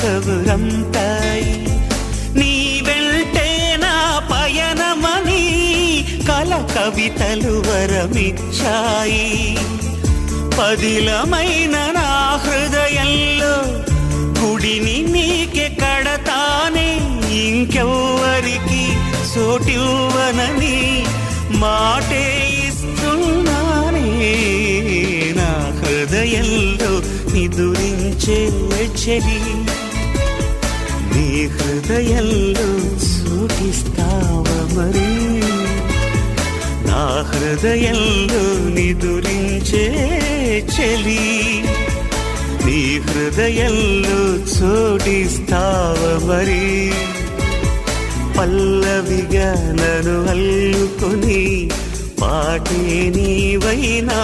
కబురంతాయి నీ వెళ్తే నా పయనమని కల కవితలు వరమిచ్చాయి. పదిలమైన నా హృదయంలో గుడిని నీకే కడతానే ఇంకెవ్వరికి సోటివ్వనని మాటే హృదయంలో నిదురించే చెలి నీ హృదయంలో సూటిస్తావా మరి? నా హృదయంలో నిదురించే చెలి నీ హృదయంలో చోటిస్తావ మరి? పల్లవిగా నన్ను అల్లుకొని పాటే నీవైనా